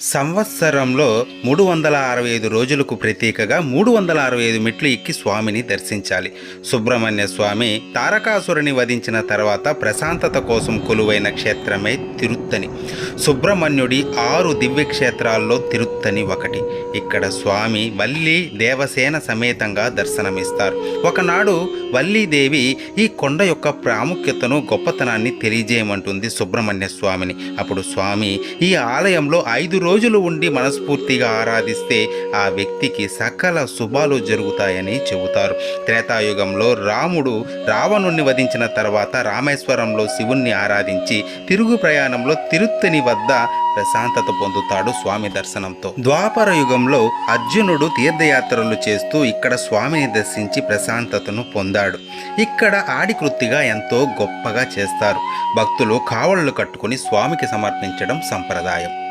సంవత్సరంలో మూడు వందల అరవై ఐదు రోజులకు ప్రతీకగా మూడు వందల అరవై ఐదు మెట్లు ఎక్కి స్వామిని దర్శించాలి. సుబ్రహ్మణ్య స్వామి తారకాసురుని వధించిన తర్వాత ప్రశాంతత కోసం కొలువైన క్షేత్రమే తిరుత్తని సుబ్రహ్మణ్యుడి ఆరు దివ్యక్షేత్రాల్లో తిరుత్తని ఒకటి. ఇక్కడ స్వామి వల్లి దేవసేన సమేతంగా దర్శనమిస్తారు. ఒకనాడు వల్లీదేవి ఈ కొండ యొక్క ప్రాముఖ్యతను గొప్పతనాన్ని తెలియజేయమంటుంది సుబ్రహ్మణ్య స్వామిని. అప్పుడు స్వామి ఈ ఆలయంలో ఐదు రోజులు ఉండి మనస్ఫూర్తిగా ఆరాధిస్తే ఆ వ్యక్తికి సకల శుభాలు జరుగుతాయని చెబుతారు. త్రేతాయుగంలో రాముడు రావణుణ్ణి వధించిన తర్వాత రామేశ్వరంలో శివుణ్ణి ఆరాధించి తిరుగు ప్రయాణంలో తిరుత్తని వద్ద ప్రశాంతత పొందుతాడు స్వామి దర్శనంతో. ద్వాపర యుగంలో అర్జునుడు తీర్థయాత్రలు చేస్తూ ఇక్కడ స్వామిని దర్శించి ప్రశాంతతను పొందాడు. ఇక్కడ ఆడికృత్తిగా ఎంతో గొప్పగా చేస్తారు. భక్తులు కావళ్ళు కట్టుకుని స్వామికి సమర్పించడం సంప్రదాయం.